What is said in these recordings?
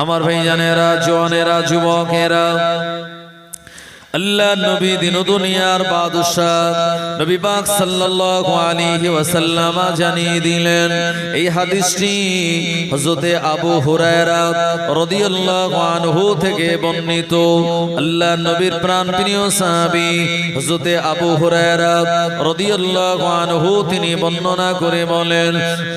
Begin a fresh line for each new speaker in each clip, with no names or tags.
আমার ভাইজানেরা জোয়ানেরা যুবকেরা আল্লাহ নবী দিন দুনিয়ার বাদশাহ নবী পাক সাল্লাল্লাহু আলাইহি ওয়াসাল্লাম জানিয়ে দিলেন, এই হাদিসটি হযরতে আবু হুরায়রা রাদিয়াল্লাহু আনহু থেকে বর্ণিত। আল্লাহ নবীর প্রাণপ্রিয় সাহাবী হযরতে আবু হুরায়রা রাদিয়াল্লাহু আনহু তিনি বর্ণনা করে বলেন,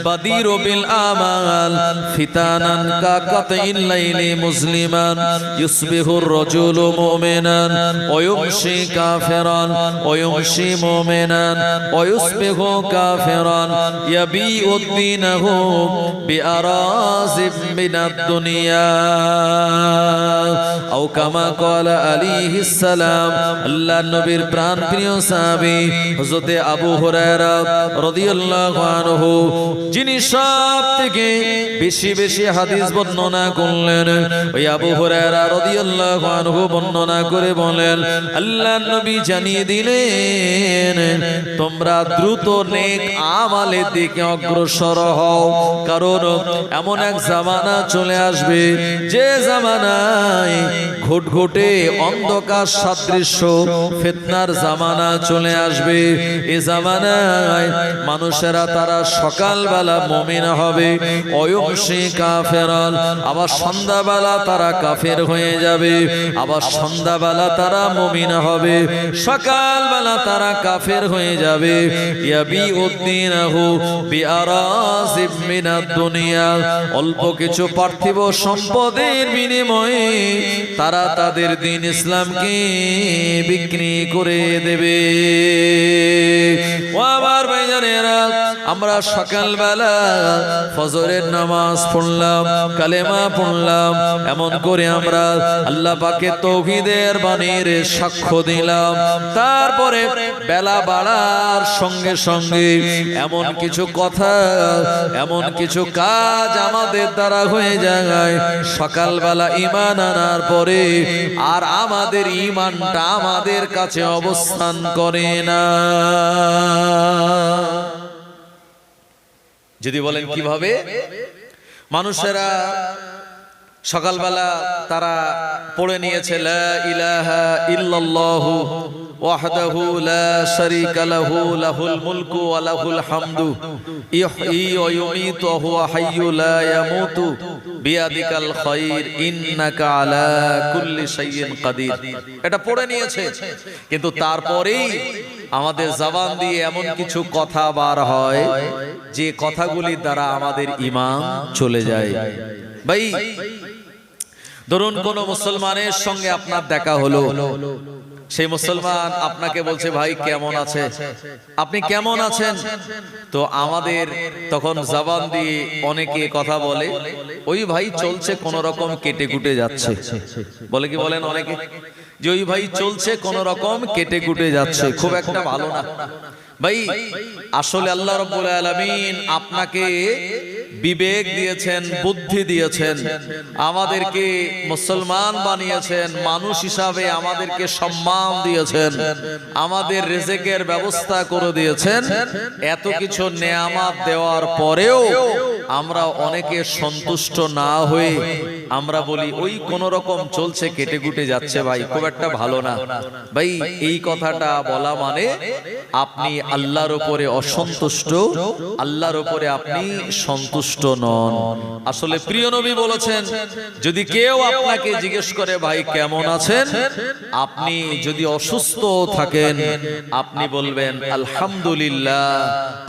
বাদির বিল আমাল ফিতানান কা কাতিল লাইলি মুসলিমান, ইউসবিহুর রাজুলু মুমিনান ويمشي كافرا ويمشي مؤمنا ويصبح كافرا يبيع دينه بأراز من الدنيا أو كما قال عليه السلام الله নবীর প্রাণ প্রিয় সাহাবী হযরত আবু হুরায়রা রাদিয়াল্লাহু আনহু যিনি সব থেকে বেশি বেশি হাদিস বর্ণনা করলেন ওই আবু হুরায়রা রাদিয়াল্লাহু আনহু বর্ণনা করে বলেন আল্লাহ নবী জানিয়ে দিলেন, তোমরা দ্রুত নেক আমালের দিকে অগ্রসর হও। কারণ এমন এক জামানা চলে আসবে, যে জামানায় ঘুটঘুটে অন্ধকার সাদৃশ্য ফিতনার জামানা চলে আসবে। এ জামানায় মানুষেরা তারা সকালবেলা মমিন হবে অয়ংশী কাফেরল আবার সন্ধ্যাবেলা তারা কাফের হয়ে যাবে, আবার সন্ধ্যাবেলা তারা মমিন হবে। সকালবেলা তারা কাফের হয়ে যাবে। অল্প কিছু পার্থিব সম্পদের বিনিময়ে তারা তাদের দিন ইসলামকে বিক্রি করে দেবে। ও আমার ভাইজানেরা, আমরা সকালবেলা ফজরের নামাজ পড়লাম, কালেমা পড়লাম। এমন করে আমরা আল্লাহ পাকে তৌহিদের বাণীর সাক্ষ্য দিলাম। তারপরে বেলা বাড়ার সঙ্গে সঙ্গে এমন কিছু কথা, এমন কিছু কাজ আমাদের দ্বারা হয়ে যায়। সকালবেলা ইমান আনার পরে আর আমাদের ইমানটা আমাদের কাছে অবস্থান করে না। যদি বলেন কীভাবে? মানুষেরা সকালবেলা তারা পড়ে নিয়েছে, লা হামদু বিয়াদিকাল ইন্নাকা আলা কুল্লি এটা পড়ে নিয়েছে। কিন্তু তারপরেই আমাদের জবান দিয়ে এমন কিছু কথা বার হয়, যে কথাগুলি দ্বারা আমাদের ঈমান চলে যায়। ভাই ধরুন কোন মুসলমানের সঙ্গে আপনার দেখা হলো। সেই মুসলমান আপনাকে বলছে ভাই কেমন আছে আপনি কেমন আছেন? তো আমাদের তখন জবান দিয়ে অনেকে কথা বলে ওই ভাই চলছে কোন রকম কেটে কুটে যাচ্ছে। বলে কি বলেন অনেকে? যে ওই ভাই চলছে কোন রকম কেটে কুটে যাচ্ছে। খুব একটা ভালো না। ভাই, আসলে আল্লাহ রব্বুল আলামিন আপনাকে বিবেক দিয়েছেন, বুদ্ধি দিয়েছেন, আমাদেরকে মুসলমান বানিয়েছেন, মানুষ হিসাবে আমাদেরকে সম্মান দিয়েছেন, আমাদের রেজেকের ব্যবস্থা করে দিয়েছেন, এত কিছু নেয়ামাত দেওয়ার পরেও আমরা অনেকে সন্তুষ্ট না হয়ে আমরা বলি, ওই কোন রকম চলছে, কেটে কুটে যাচ্ছে ভাই, খুব একটা ভালো না। ভাই, এই কথাটা বলা মানে আপনি আল্লাহর উপরে অসন্তুষ্ট, আল্লাহর উপরে আপনি সন্তুষ্ট নন। আসলে প্রিয় নবী বলেছেন, যদি কেউ আপনাকে জিজ্ঞেস করে, ভাই, কেমন আছেন? আপনি যদি অসুস্থ থাকেন, আপনি বলবেন, আলহামদুলিল্লাহ,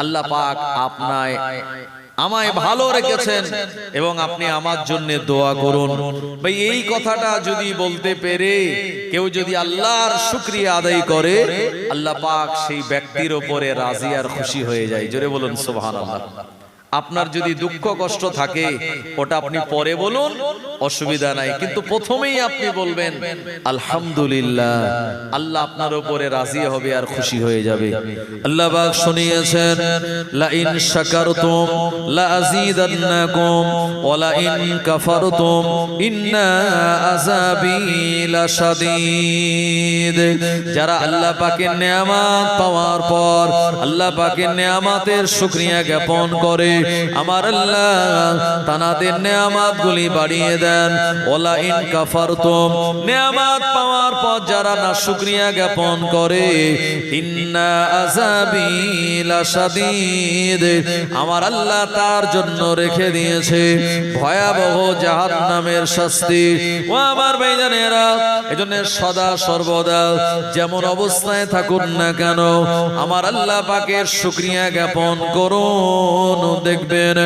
আল্লাহ পাক আপনায় আমায় ভালো রেখেছেন এবং আপনি আমার জন্য দোয়া করুন। ভাই এই কথাটা যদি বলতে পেরে কেউ যদি আল্লাহর শুক্রিয়া আদায় করে আল্লাহ পাক সেই ব্যক্তির ওপরে রাজি আর খুশি হয়ে যায়। জোরে বলুন সুবহানাল্লাহ। আপনার যদি দুঃখ কষ্ট থাকে ওটা আপনি পরে বলুন অসুবিধা নাই। কিন্তু প্রথমেই আপনি বলবেন আলহামদুলিল্লাহ আল্লাহ আপনার উপরে রাজি হবে আর খুশি হয়ে যাবে। আল্লাহ পাক শুনিয়েছেন লা ইন শাকারতুম লা আযীদান্নাকুম ওয়া লা ইন কাফারতুম ইন্না আযাবি লাশাদীদ যারা আল্লাহ পাকের নেয়ামত পাওয়ার পর আল্লাহ পাকের নেয়ামতের শুকরিয়া জ্ঞাপন করে আমার আল্লাহ তানাদের নেয়ামত গুলি বাড়িয়ে দেয়। দেন ওলা ইন কাফারতুম, নিয়ামত পাওয়ার পর যারা না শুকরিয়া জ্ঞাপন করে, ইন্না আমার আল্লাহ তার জন্য রেখে দিয়েছে ভয়াবহ জাহান্নামের শাস্তি। ও আমার এজন্য সদা সর্বদা যেমন অবস্থায় থাকুন না কেন, আমার আল্লাহ পাকের শুকরিয়া জ্ঞাপন করুন, দেখবেন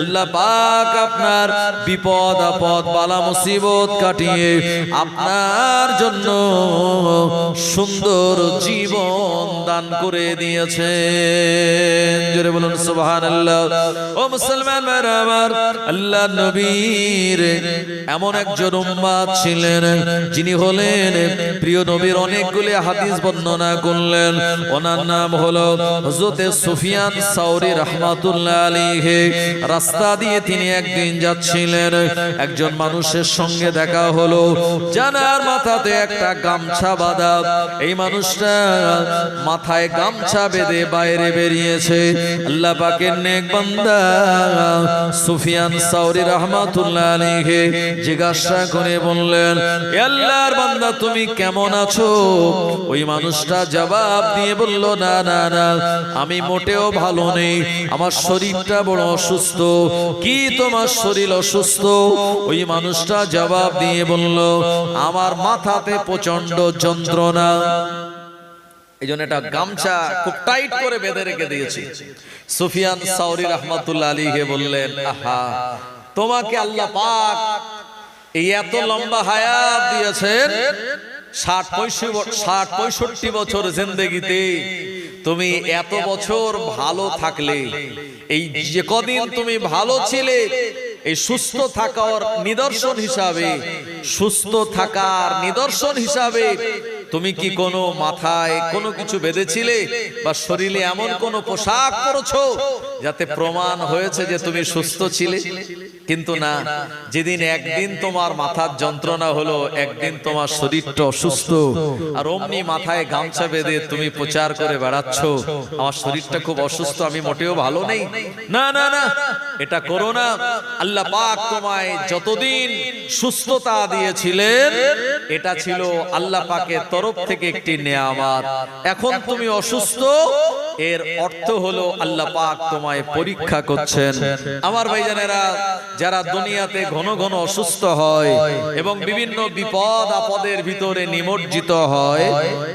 আল্লাহ পাক আপনার বিপদ আপদ বালা মুসিবত কাটিয়ে আপনার জন্য সুন্দর জীবন দান করে দিয়েছেন। জোরে বলুন, সুবহানাল্লাহ। ও মুসলমান আমার, আল্লাহ নবীর এমন একজন উম্মাদ ছিলেন, যিনি হলেন প্রিয় নবীর অনেকগুলি হাদিস বর্ণনা করলেন। ওনার নাম হলো হযরতে সুফিয়ান সাউরি রাহমাতুল্লাহ আলাইহি। রাস্তা দিয়ে তিনি একদিন যাচ্ছিলেন, একজন মানুষের সঙ্গে দেখা হলো। জানার মাথাতে একটা গামছা বাঁধা। এই মানুষটা মাথায় গামছা বেঁধে বাইরে বেরিয়েছে। আল্লাহ পাকের নেক বান্দা সুফিয়ান সাউরি রহমাতুল্লাহ আলাইহি জিজ্ঞাসা করে বললেন, "এ আল্লাহর বান্দা, তুমি কেমন আছো? ওই মানুষটা জবাব দিয়ে বলল, না না না, আমি মোটেও ভালো নেই। আমার শরীরটা বড় অসুস্থ। কি তোমার শরীর অসুস্থ? ওই মানুষটা জবাব দিয়ে বলল, আমার মাথাতে প্রচণ্ড যন্ত্রণা। এই জন্য এটা গামছা খুব টাইট করে বেঁধে রেখে দিয়েছি। সুফিয়ান সাউরি রহমাতুল্লাহ আলীকে বললেন, আহা, তোমাকে আল্লাহ পাক এই এত লম্বা হায়াত দিয়েছেন, ষাট পঁয়ষট্টি ষাট পঁয়ষট্টি বছর জিন্দেগিতে তুমি এত বছর ভালো থাকলে, এই যে কদিন তুমি ভালো ছিলে এই সুস্থ থাকার নিদর্শন হিসাবে সুস্থ থাকার নিদর্শন হিসাবে তুমি কি কোনো মাথায় কোনো কিছু বেঁধেছিলে বা শরীরে এমন কোনো পোশাক পরেছো যাতে প্রমাণ হয়েছে যে তুমি সুস্থ ছিলে? কিন্তু না যেদিন একদিন তোমার মাথার যন্ত্রণা হলো একদিন তোমার শরীরটা অসুস্থ। আর অমনি মাথায় গামছা বেঁধে তুমি প্রচার করে বেড়াচ্ছ। আমার শরীরটা খুব অসুস্থ আমি মোটেও ভালো নেই। না না না এটা করো না। আল্লাহ পাক তোমায় যতদিন সুস্থতা দিয়েছিলেন এটা ছিল আল্লাহ পাকের তরফ থেকে একটি নেয়ামাত। এখন তুমি অসুস্থ, এর অর্থ হলো আল্লাহ পাক তোমায় পরীক্ষা করছেন। আমার ভাইজানেরা, যারা দুনিয়াতে ঘন ঘন অসুস্থ হয় এবং বিভিন্ন বিপদ আপদের ভিতরে নিমজ্জিত হয়,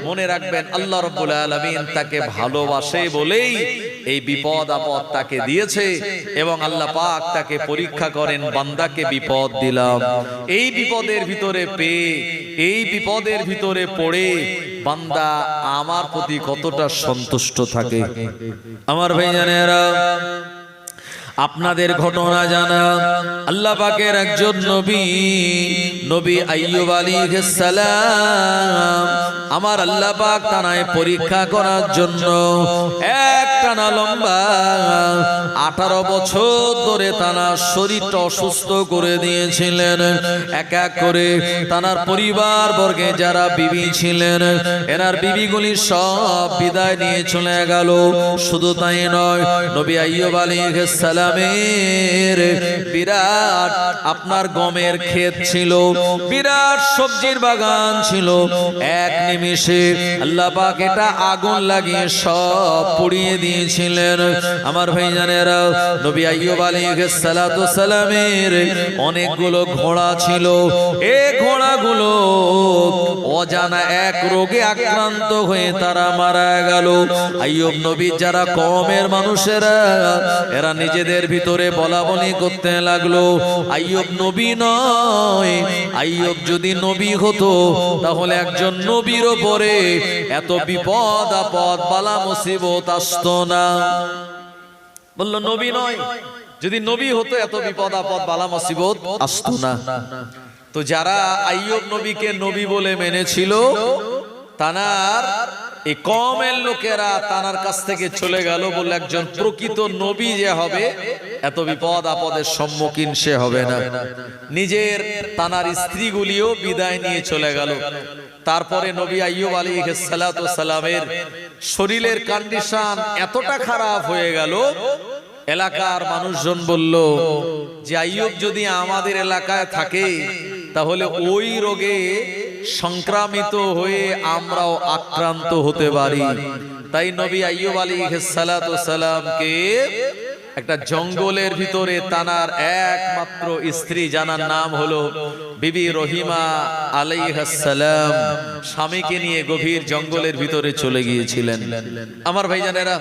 মনে রাখবেন আল্লাহ রব্বুল আলামিন তাকে ভালোবাসে বলেই এই বিপদ আপদ তাকে দিয়েছে এবং আল্লাহ পাক তাকে পরীক্ষা করেন, বান্দাকে বিপদ দিলাম। এই বিপদের ভিতরে পেয়ে, এই বিপদের ভিতরে পড়ে বান্দা আমার প্রতি কতটা সন্তুষ্ট থাকে। আমার ভাইজানেরা আপনাদের ঘটনা জানা। আল্লাহ পাকের একজন নবী নবী আইয়ুব আলাইহিস সালাম, আমার আল্লাহ পাক তানায় পরীক্ষা করার জন্য এক টানা লম্বা আঠারো বছর ধরে তানার শরীরটা অসুস্থ করে দিয়েছিলেন। এক এক করে তানার পরিবার বর্গে যারা বিবি ছিলেন, এনার বিবিগুলি সব বিদায় নিয়ে চলে গেল। শুধু তাই নয়, নবী আইয়ুব আলাইহিস সালামের বিরাট আপনার গমের ক্ষেত ছিল, বিরাট সবজির বাগান ছিল, এক নিমিষে আল্লাহ পাক এটা আগুন লাগিয়ে সব পুড়িয়ে দিয়েছিলেন। আমার ভাইজানেরা, নবী আইয়ুব আলাইহিস সালাতু সালামের অনেকগুলো ঘোড়া ছিল। এই ঘোড়াগুলো অজানা এক রোগে আক্রান্ত হয়ে তারা মারা গেল। আইয়ুব নবী যারা কমের মানুষেরা, এরা নিজেদের ভিতরে বলা বলি করতে লাগল। আইয়ুব নবী নয়। আইয়ুব যদি নবী হতো, তাহলে একজন নবীর ওপরে এত বিপদ, আপদ, বালা, মুসিবত আসতো না। বলল, নবী নয়। যদি নবী হতো, এত বিপদ, আপদ, বালা, মুসিবত আসতো না। তো যারা আইয়ব নবীকে নবী বলে মেনেছিল, তানার এই কমের লোকেরা তানার কাছ থেকে চলে গেল বলে একজন প্রকৃত নবী যে হবে, এত বিপদ আপদের সম্মুখীন সে হবে না। নিজের তানার স্ত্রীগুলিও বিদায় নিয়ে চলে গেল। তারপরে নবী আইয়ুব আলী সালামের শরীরের কন্ডিশন এতটা খারাপ হয়ে গেল, এলাকার মানুষজন বলল, যে আইয়ুব যদি আমাদের এলাকায় থাকে, তাহলে ওই রোগে সংক্রামিত হয়ে আমরাও আক্রান্ত হতে পারি। তাই নবী আইয়ুব আলী সালামকে একটা জঙ্গলের ভিতরে তানার একমাত্র স্ত্রী জানার নাম হলো বিবি রহিমা আলাইহাসালাম স্বামীকে নিয়ে গভীর জঙ্গলের ভিতরে চলে গিয়েছিলেন। আমার ভাইজানেরা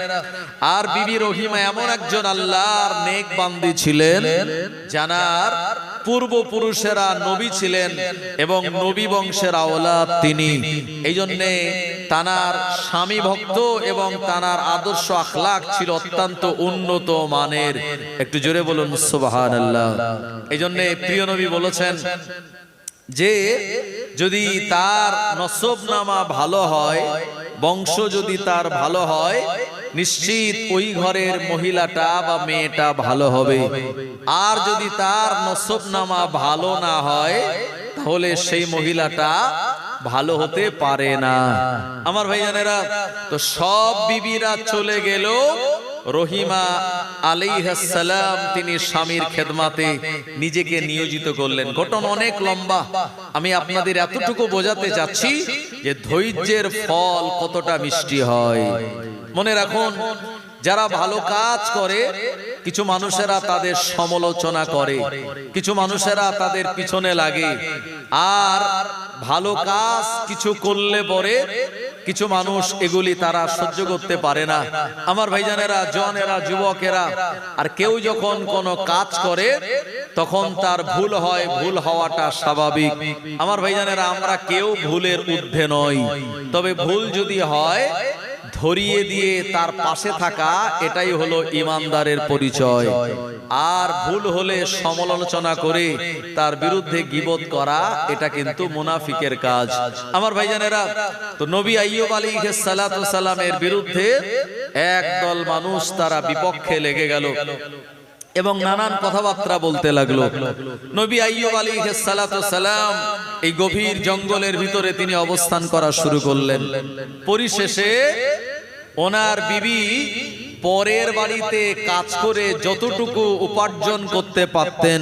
আর বিবি রহিমা এমন একজন আল্লাহর নেক বান্দি ছিলেন জানার পূর্বপুরুষেরা নবী ছিলেন এবং নবী বংশের আওলাদ তিনি। এই জন্যে তানার স্বামী ভক্ত এবং তানার আদর্শ আখলাক ছিল অত্যন্ত উন্নত মানের একটু জোরে বলুন সুবাহান আল্লাহ এই জন্যে প্রিয় নবী বলেছেন যে, যদি তার নসব নামা ভালো হয়, বংশ যদি তার ভালো হয়, নিশ্চিত ওই ঘরের মহিলাটা বা মেয়েটা ভালো হবে। আর যদি তার নসব নামা ভালো না হয় তাহলে সেই মহিলাটা ভালো হতে পারে না। আমার ভাইজানেরা তো সব বিবিরা চলে গেল। রহিমা আলাইহাসালাম তিনি স্বামীর খেদমাতে নিজেকে নিয়োজিত করলেন। ঘটন অনেক লম্বা। আমি আপনাদের এতটুকু বোঝাতে চাচ্ছি যে ধৈর্যের ফল কতটা মিষ্টি হয়। মনে রাখুন যারা ভালো কাজ করে, কিছু মানুষেরা তাদের সমালোচনা করে, কিছু মানুষেরা তাদের পিছনে লাগে। আর ভালো কাজ কিছু করলে পরে কিছু মানুষ এগুলি তারা সহ্য করতে পারে না। আমার ভাইজানেরা জনেরা যুবকেরা, আর কেউ যখন কোনো কাজ করে, তখন তার ভুল হয়, ভুল হওয়াটা স্বাভাবিক। আমার ভাইজানেরা, আমরা কেউ ভুলের ঊর্ধ্বে নই। তবে ভুল যদি হয় ধরিয়ে দিয়ে তার পাশে থাকা এটাই হলো ইমানদারের পরিচয়। আর ভুল হলে সমালোচনা করে তার বিরুদ্ধে গিবত করা এটা কিন্তু মুনাফিকের কাজ। আমার ভাইজানেরা তো নবী আইয়ুব আলী সালামের বিরুদ্ধে একদল মানুষ তারা বিপক্ষে লেগে গেল। এবং নানান কথাবার্তা বলতে লাগল। নবী আইয়ুব আলী সালাম এই গভীর জঙ্গলের ভিতরে তিনি অবস্থান করা শুরু করলেন। পরিশেষে ওনার বিবি পরের বাড়িতে কাজ করে যতটুকু উপার্জন করতে পারতেন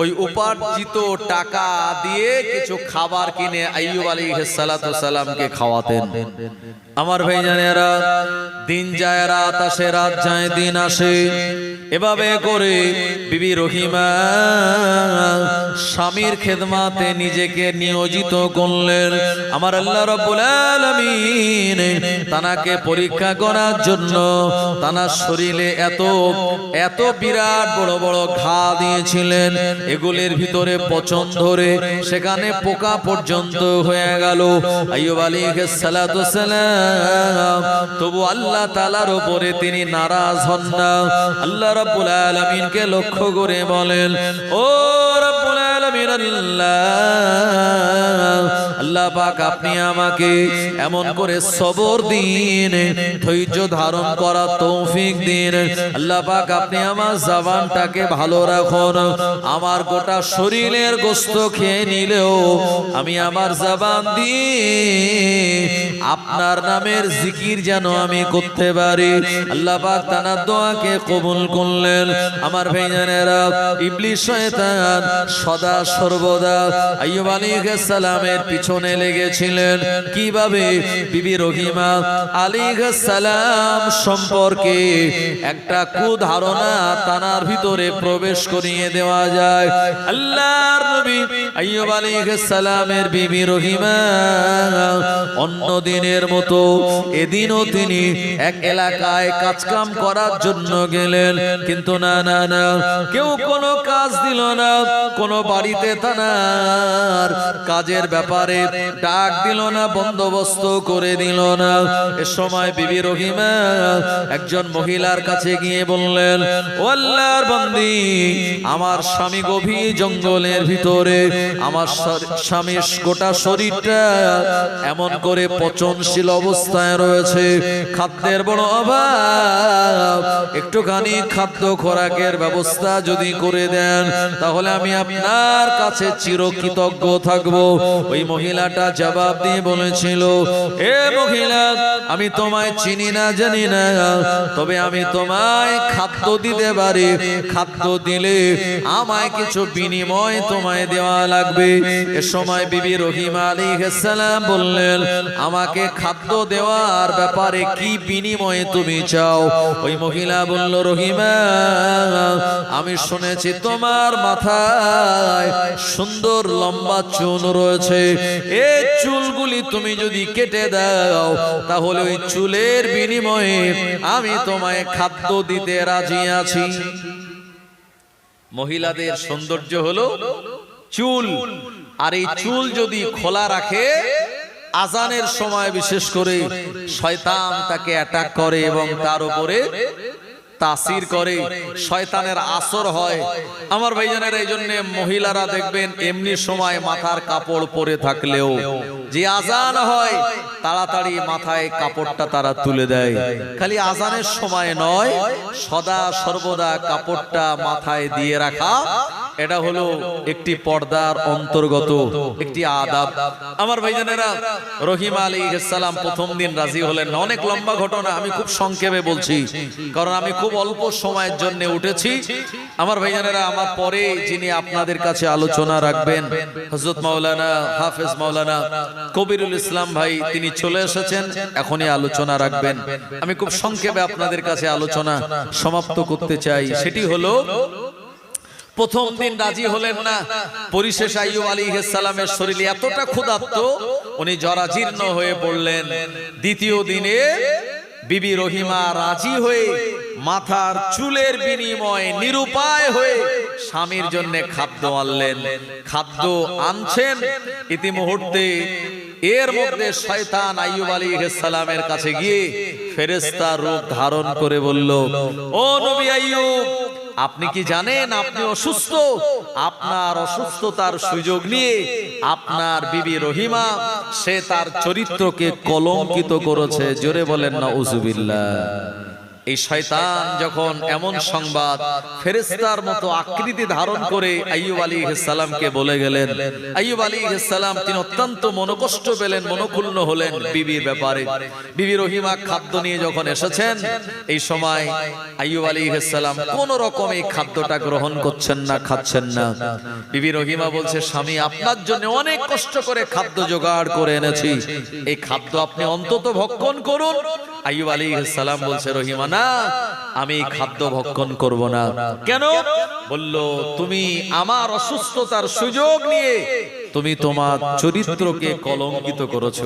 ওই উপার্জিত টাকা দিয়ে কিছু খাবার কিনে আইয়ুব আলী সালামকে খাওয়াতেন। আমার ভাই জানেরা দিন যায় রাত আসে রাত যায় দিন আসে। এভাবে করে বিবি রহিমা স্বামীর খেদমাতে নিজেকে নিয়োজিত করলেন। আমার আল্লাহ রব্বুল আলামিন তানাকে পরীক্ষা করার জন্য তানার শরীরে এত এত বিরাট বড় বড় ঘা দিয়েছিলেন। এগুলির ভিতরে পচন ধরে সেখানে পোকা পর্যন্ত হয়ে গেল। আইয়ুব আলাইহিস সালাতু সালাম। তবু আল্লাহ তালার উপরে তিনি নারাজ হন না। আল্লাহ রাব্বুল আলামিনকে লক্ষ্য করে বলেন, ও রাব্বুল আলমিন আল্লাহ আল্লাহ পাক আপনি আমাকে এমন করে সবর দিন, ধৈর্য ধারণ করা তৌফিক দিন। আল্লাহ পাক আপনি আমার জবানটাকে ভালো রাখুন, আমার গোটা শরীরের গোস্ত খেয়ে নিলেও আমি আমার জবান আপনার নামের জিকির যেন আমি করতে পারি। আল্লাহ পাক তানার দোয়াকে কবুল করলেন। আমার ভাইজানেরা, ইবলিশ শয়তান সদা সর্বদা আইয়ুব আলাইহিস সালামের পিছনে লেগেছিলেন। কীভাবে? বিবি রহিমা আলাইহিস সালাম সম্পর্কে একটা কুধারণা তানার ভিতরে প্রবেশ করিয়ে দেওয়া যায়। আল্লাহর নবী আইয়ুব আলাইহিস সালামের বিবি রহিমা অন্য দিনের মতো এদিনও তিনি এক এলাকায় কাজকাম করার জন্য গেলেন। কিন্তু না না না, কেউ কোনো কাজ দিল না। কোনো বাড়িতে তানার কাজের ব্যাপারে ডাক দিল না, বন্দোবস্ত করে দিল না। এ সময় বিবি রহিমা একজন মহিলার কাছে গিয়ে বললেন, ও আল্লাহর বান্দি, আমার স্বামী গভীর জঙ্গলের ভিতরে, আমার স্বামীর গোটা শরীরটা এমন করে পচনশীল অবস্থায় রয়েছে। খাদ্যের বড় অভাব, একটুখানি খাদ্য খোরাকের ব্যবস্থা যদি করে দেন, তাহলে আমি আপনার কাছে চিরকৃতজ্ঞ থাকব। ওই মহিলাটা মহিলাটা জবাব দিয়ে বলেছিল, এ মহিলা, আমি তোমায় চিনি না, জানি না, তবে আমি তোমায় খাদ্য দিতে পারি। খাদ্য দিলে আমায় কিছু বিনিময় তোমায় দেওয়া লাগবে। এ সময় বিবি রহিমা আলী সালাম বললেন, আমাকে খাদ্য দেওয়ার ব্যাপারে কি বিনিময়ে তুমি চাও? ওই মহিলা বলল, রহিমা, আমি শুনেছি তোমার মাথায় সুন্দর লম্বা চুন রয়েছে। এই চুলগুলি তুমি যদি কেটে দাও, তাহলে ওই চুলের বিনিময়ে আমি তোমায় খাদ্য দিতে রাজি আছি। মহিলাদের সৌন্দর্য হলো চুল। আর এই চুল যদি খোলা রাখে, আজানের সময় বিশেষ করে শয়তান তাকে অ্যাটাক করে এবং তার উপরে তাসির করে শয়তানের আসর হয়। আমার ভাইজানের এই জন্য মহিলারা দেখবেন এমনি সময় মাথার কাপড় পরে থাকলেও যে আজান হয় তাড়াতাড়ি মাথায় কাপড়টা তারা তুলে দেয়। খালি আজানের সময় নয় সদা সর্বদা কাপড়টা মাথায় দিয়ে রাখা। এটা হলো একটি পর্দার অন্তর্গত, একটি আদাব। আমার ভাইজানেরা, রহিম আলী সালাম প্রথম দিন রাজি হলেন। অনেক লম্বা ঘটনা, আমি খুব সংক্ষেপে বলছি, কারণ আমি খুব অল্প সময়ের জন্য উঠেছি। আমার ভাইজানেরা, আমার পরে যিনি আপনাদের কাছে আলোচনা রাখবেন হজরত মাওলানা, হাফেজ মাওলানা কবিরুল ইসলাম ভাই, তিনি চলে এসেছেন, এখনই আলোচনা রাখবেন। আমি খুব সংক্ষেপে আপনাদের কাছে আলোচনা সমাপ্ত করতে চাই। সেটি হলো প্রথম দিন রাজি হলেন না। পরিশেষ আইয়ুব আলী সালামের শরীরে এতটা ক্ষুধার্ত, উনি জরাজীর্ণ হয়ে পড়লেন। দ্বিতীয় দিনে বিবি রহিমা রাজি হয়ে মাথার চুলের বিনিময়ে নিরুপায় হয়ে স্বামীর জন্য খাদ্য আনলেন। খাদ্য আনছেন। ইতিমুহূর্তে এর মধ্যে শয়তান আইয়ুব আলী সালামের কাছে গিয়ে ফেরেস্তা রূপ ধারণ করে বলল, ও নবী আইয়ুব আপনি কি জানেন আপনি অসুস্থ? আপনার অসুস্থতার সুযোগ নিয়ে আপনার বিবি রহিমা সে তার চরিত্রকে কলঙ্কিত করেছে। জোরে বলেন না উজুবিল্লা এই শয়তান যখন এমন সংবাদ ফেরেস্তার মতো আকৃতি ধারণ করে আইয়ুব আলী সালামকে বলে গেলেন, আইয়ুব আলী সালাম তিনি অত্যন্ত মনোকষ্ট পেলেন, মনোক্ষুণ্ণ হলেন বিবির ব্যাপারে। বিবি রহিমা খাদ্য নিয়ে যখন এসেছেন, এই সময় আইয়ুব আলী সালাম কোন রকম এই খাদ্যটা গ্রহণ করছেন না, খাচ্ছেন না। বিবি রহিমা বলছে, স্বামী, আপনার জন্য অনেক কষ্ট করে খাদ্য জোগাড় করে এনেছি। এই খাদ্য আপনি অন্তত ভক্ষণ করুন। আইয়ুব আলী সালাম বলছে রহিমা না আমি খাদ্য ভক্ষণ করব না। কেন? বলল, তুমি আমার অসুস্থতার সুযোগ নিয়ে তুমি তোমার চরিত্রকে কলঙ্কিত করেছ।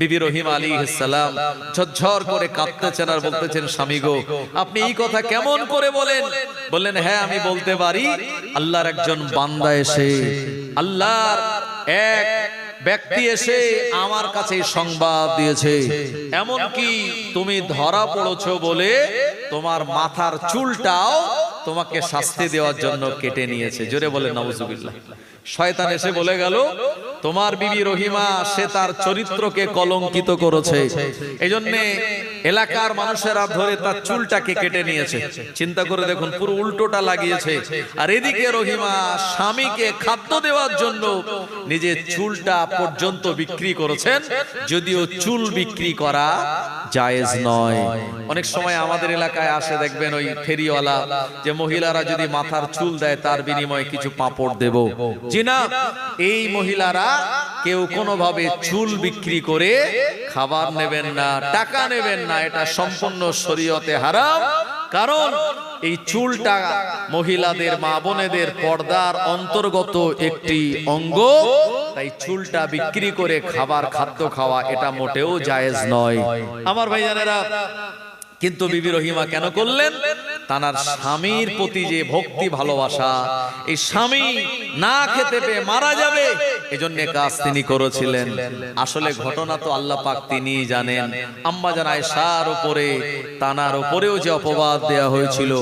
বিবি রহিম আলী সালাম ঝরঝর করে কাঁদতেছেন আর বলতেছেন, স্বামী গো, আপনি এই কথা কেমন করে বলেন? বললেন হ্যাঁ আমি বলতে পারি, আল্লাহর একজন বান্দা এসে, আল্লাহর এক ব্যক্তি এসে আমার কাছে সংবাদ দিয়েছে। এমন কি তুমি ধরা পড়েছো বলে তোমার মাথার চুলটাও তোমাকে শাস্তি দেওয়ার জন্য কেটে নিয়েছে। জোরে বলে নওয়াজুবিল্লাহ শয়তান এসে বলে গেল তোমার বিবি রহিমা সে তার চরিত্রকে কলঙ্কিত করেছে। এই জন্য এলাকার মানুষেরা ধরে তার চুলটাকে কেটে নিয়েছে। চিন্তা করে দেখুন পুরো উল্টোটা লাগিয়েছে। আর এদিকে রহিমা স্বামীকে খাদ্য দেওয়ার জন্য নিজের চুলটা পর্যন্ত বিক্রি করেছেন। যদিও চুল বিক্রি করা জায়েজ নয়। অনেক সময় আমাদের এলাকায় আসে দেখবেন ওই ফেরিওয়ালা যে মহিলারা যদি মাথার চুল দেয় তার বিনিময়ে কিছু পাপড় দেব জি না এই মহিলারা কেউ কোনোভাবে চুল বিক্রি করে খাবার নেবেন না, টাকা নেবেন না, এটা সম্পূর্ণ শরীয়তে হারাম। কারণ এই চুলটা মহিলাদের, মা বোনেদের পর্দার অন্তর্গত একটি অঙ্গ, তাই চুলটা বিক্রি করে খাবার, খাদ্য খাওয়া এটা মোটেও জায়েজ নয়। আমার ভাইজানেরা কিন্তু বিবি রহিমা কেন করলেন? তানার স্বামীর প্রতি যে ভক্তি, ভালোবাসা, এই স্বামী না খেতে পেয়ে মারা যাবে, এজন্য কাজ তিনি করেছিলেন। আসলে ঘটনা তো আল্লাহ পাক তিনি জানেন। আম্মা জান আয়েশার উপরে, তানার উপরেও যে অপবাদ দেয়া হয়েছিল,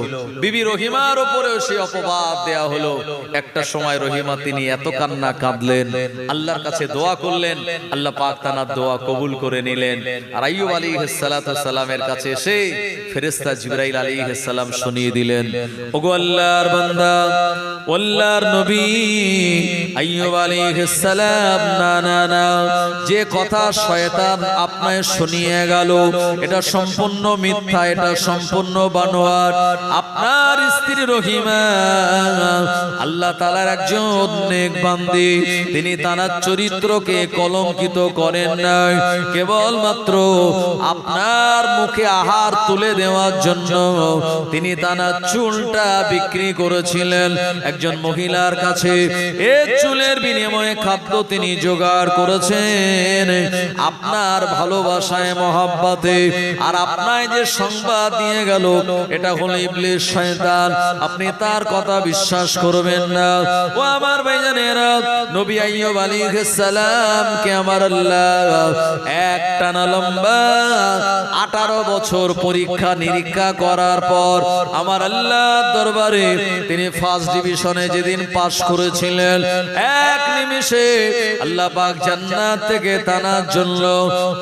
বিবি রহিমার উপরেও সে অপবাদ দেয়া হলো। একটা সময় রহিমা তিনি এত কান্না কাঁদলেন, আল্লাহর কাছে দোয়া করলেন, আল্লাহ পাক তানার দোয়া কবুল করে নিলেন। আর আইয়ুব আলী সালামের কাছে এসে ফেরেস্তা জিব্রাইল সালাম শুনিয়ে দিলেন ওগো আল্লাহর বান্দা আল্লাহর নবী আইয়ুব আলাইহিস সালাম না না না যে কথা শয়তান আপনায় শুনিয়ে গেল এটা সম্পূর্ণ মিথ্যা এটা সম্পূর্ণ বানোয়ার আপনার স্ত্রী রহিমা আল্লাহ তাআলার একজন নেক বান্দি তিনি তার চরিত্রকে কলঙ্কিত করেন নাই কেবলমাত্র আপনার মুখে আহার তুলে দেওয়ার জন্য তিনি তার চুলটা বিক্রি করেছিলেন একজন মহিলার কাছে। এ চুলের বিনিময়ে খাদ্য তিনি জোগাড় করেছেন। আপনার ভালোবাসায়, মহাব্বাতে। আর আপনায় যে সংবাদ দিয়ে গেল, এটা হলো ইবলিশ শয়তান। আপনি তার কথা বিশ্বাস করবেন না। ও আমার ভাইজানেরা, নবী আইয়ুব আলাইহিস সালাম কে আমার আল্লাহ এক টানা লম্বা 18 বছর পরীক্ষা, নিরীক্ষা করার পর আমার আল্লাহ দরবারে তিনি ফার্স্ট ডিভিশনে যেদিন পাশ করেছিলেন, এক নিমিষে আল্লাহ পাক জান্নাত থেকে তানার জন্য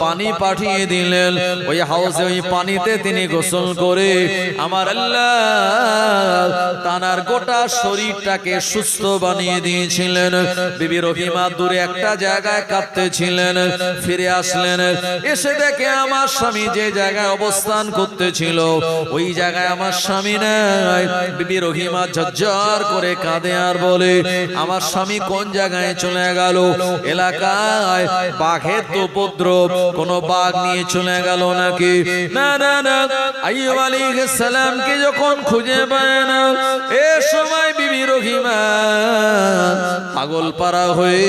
পানি পাঠিয়ে দিলেন। ওই হাউসে ওই পানিতে তিনি গোসল করে আমার আল্লাহ তানার গোটা শরীরটাকে সুস্থ বানিয়ে দিয়েছিলেন। বিবি রহিমা দূরে একটা জায়গায় কাঁদতেছিলেন, ফিরে আসলেন, এসে দেখে আমার স্বামী যে জায়গায় অবস্থান করতেছিল। ওই জায়গায় আমার স্বামী নাই। বিবি রহিমা ঝরঝর করে কাঁদে আর বলে, আমার স্বামী কোন জায়গায় চলে গেল? এলাকায় বাঘের তো উপদ্রব। কোন বাঘ নিয়ে চলে গেল নাকি? না না না। আইয়ুব আলাইহিস সালামকে যখন খুঁজে পায় না, এ সময় বিবি রহিমা পাগল পারা হয়ে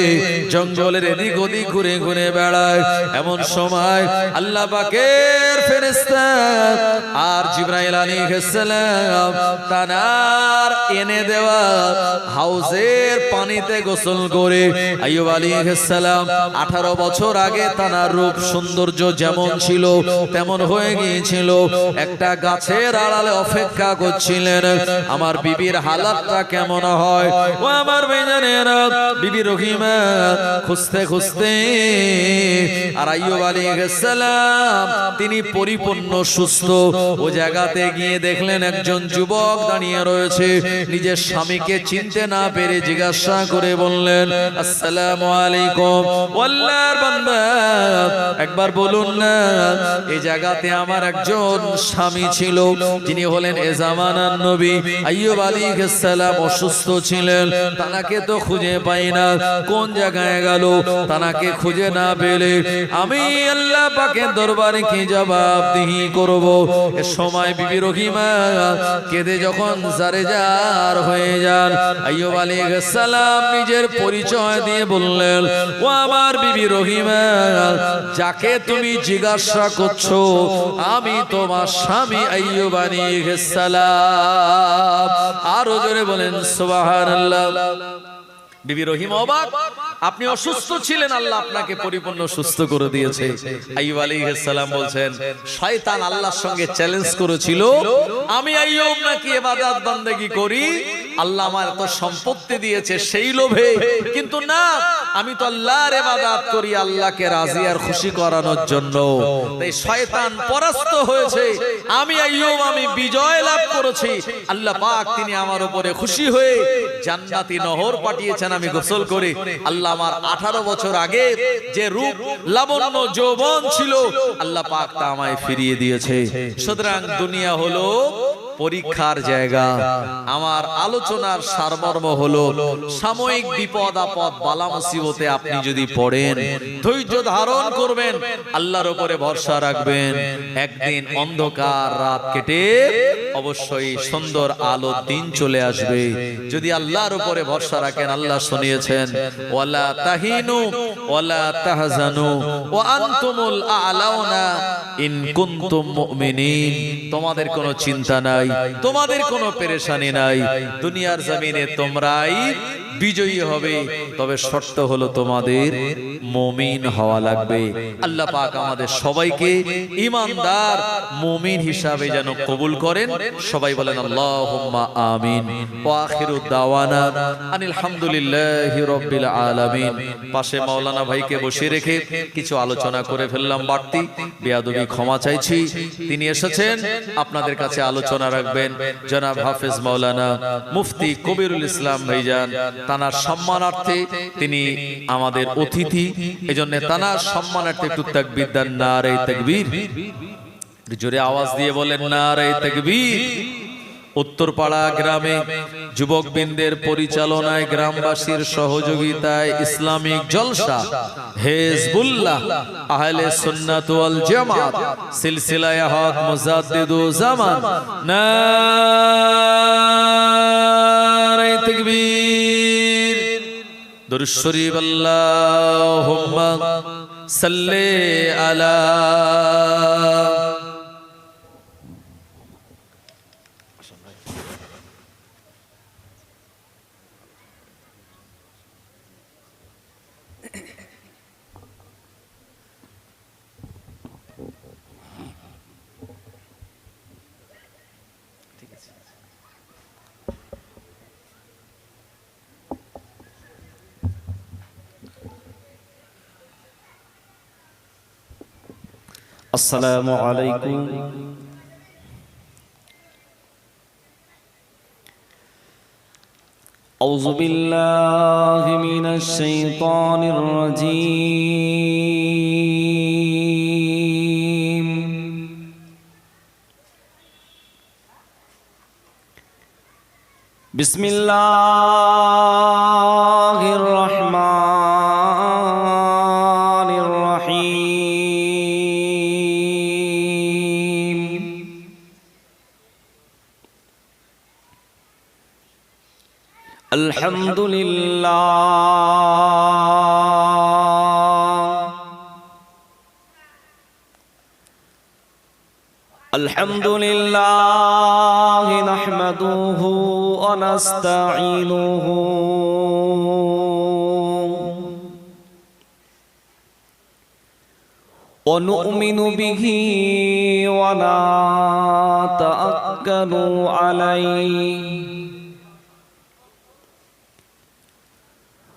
জঙ্গলের এদিক ওদিক ঘুরে ঘুরে বেড়ায়। এমন সময় আল্লাহ পাকের ফেরেশতা আর জিব্রাইল আলাইহিস সালাম তানার এনে দেওয়া হাউসের পানিতে গোসল করে আইয়ুব আলাইহিস সালাম 18 বছর আগে তানার রূপ সৌন্দর্য যেমন ছিল, তেমন হয়ে গিয়েছিল। একটা গাছের আড়ালে অপেক্ষা করছিলেন, আমার বিবির হালাতটা কেমন হয়? ও আমার বেজানেরা, বিবি রহিমা, খুঁজতে খুঁজতে। আর আইয়ুব আলাইহিস সালাম তিনি পরিপূর্ণ সুস্থ ও জায়গাতে গিয়ে দেখলেন একজন যুবক দাঁড়িয়ে রয়েছে। নিজের স্বামীকে চিনতে না পেরে জিজ্ঞাসা করে বললেন, আসসালামু আলাইকুম। একবার বলুন না এই জায়গাতে আমার একজন স্বামী ছিল। যিনি হলেন এ জামানার নবী। আইয়ুব আলাইহিস সালাম অসুস্থ ছিলেন। তানাকে তো খুঁজে পাই না। কোন জায়গায় গেল? তানাকে খুঁজে না পেলে আমি আল্লাহ পাকের দরবারে কি জবাব দিহি করব। এ সময় বিবি রহিমা কেঁদে যখন জারে জার হয়ে যান, আইয়ুব আলাইহিস সালাম নিজের পরিচয় দিয়ে বললেন, ও আমার বিবি রহিমা, যাকে তুমি জিজ্ঞাসা করছ, আমি তোমার স্বামী আইয়ুব আলাইহিস সালাম আরও জোরে বলেন, সুবহানাল্লাহ। বিবি রহিম অবাক আপনি অসুস্থ ছিলেন আল্লাহ আপনাকে পরিপূর্ণ সুস্থ করে দিয়েছে। আইয়ুব আলাইহিস সালাম বলছেন শয়তান আল্লাহর সঙ্গে চ্যালেঞ্জ করেছিল আমি আইয়ুব নাকি ইবাদত বান্দেগী করি? আল্লাহ আমার এত সম্পত্তি দিয়েছে সেই লোভে। কিন্তু না আমি তো আল্লাহর ইবাদত করি আল্লাহকে রাজি আর খুশি করানোর জন্য। তাই শয়তান পরাস্ত হয়েছে। আমি আইয়ুব আমি বিজয় লাভ করেছি। আল্লাহ পাক তিনি আমার উপরে খুশি হয়ে জান্নাতি নহর পাঠিয়েছেন আমি গোসল করে। আল্লাহ আমার আঠারো বছর আগে যে রূপ লাবণ্য যৌবন ছিল, আল্লাহ পাক তা আমায় ফিরিয়ে দিয়েছে। সুতরাং দুনিয়া হলো পরীক্ষার জায়গা, আমার আলোচনার সারমর্ম হলো, সাময়িক বিপদ আপদ বালা মুসিবতে আপনি যদি পড়েন, ধৈর্য ধারণ করবেন, আল্লাহর উপরে ভরসা রাখবেন। একদিন অন্ধকার রাত কেটে অবশ্যই সুন্দর আলো দিন চলে আসবে। যদি আল্লাহর উপরে ভরসা রাখেন, আল্লাহ শুনিয়েছেন ওয়ালা তাহিনু ওয়ালা তাহজানু ওয়া আনতুমুল আ'লাউনা ইন কুনতুম মুমিনিন তোমাদের কোনো চিন্তা নাই, তোমাদের কোনো পেরেশানি নাই, দুনিয়ার জমিনে তোমরাই বিজয়ী হবে। তবে শর্ত হলো তোমাদের মমিন হওয়া লাগবে। আল্লাহ পাক আমাদের সবাইকে ইমানদার মমিন হিসাবে যেন কবুল করেন। সবাই বলেন আল্লাহুম্মা আমিন। পাশে মাওলানা ভাইকে বসিয়ে রেখে কিছু আলোচনা করে ফেললাম বাড়তি। বেয়াদবি ক্ষমা চাইছি। তিনি এসেছেন। আপনাদের কাছে আলোচনা রাখবেন। জনাব হাফেজ মাওলানা মুফতি কবিরুল ইসলাম ভাইজান। তানার সম্মানার্থে তিনি আমাদের অতিথি। এজন্য তানার সম্মানার্থে একটু তাকবীর দেন না রে তাকবীর। জোরে আওয়াজ দিয়ে বলেন না রে তাকবীর। উত্তরপাড়া গ্রামে যুবকবৃন্দের পরিচালনায় গ্রামবাসীর সহযোগিতায় ইসলামিক জলসা হেজবুল্লাহ আহলে সুন্নাত ওয়াল জামাত। সিলসিলায়ে হক মুজাদ্দিদু জামান। নারে তাকবীর। দরুদ শরীফ আল্লাহুম্মা সাল্লি আলা
السلام عليكم أعوذ بالله من الشيطان الرجيم بسم الله الرحمن الرحيم الحمد لله. الحمد لله نحمده ونستعينه. ونؤمن به ونتأكل عليه.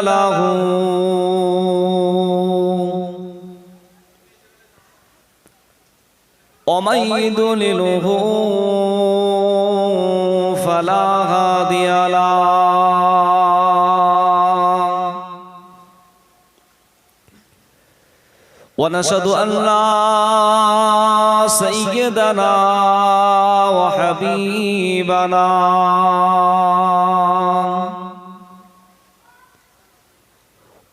له ومن يضلله فلا هادي له ونشهد أن لا سيدنا وحبيبنا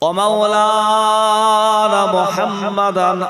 ومولانا محمدا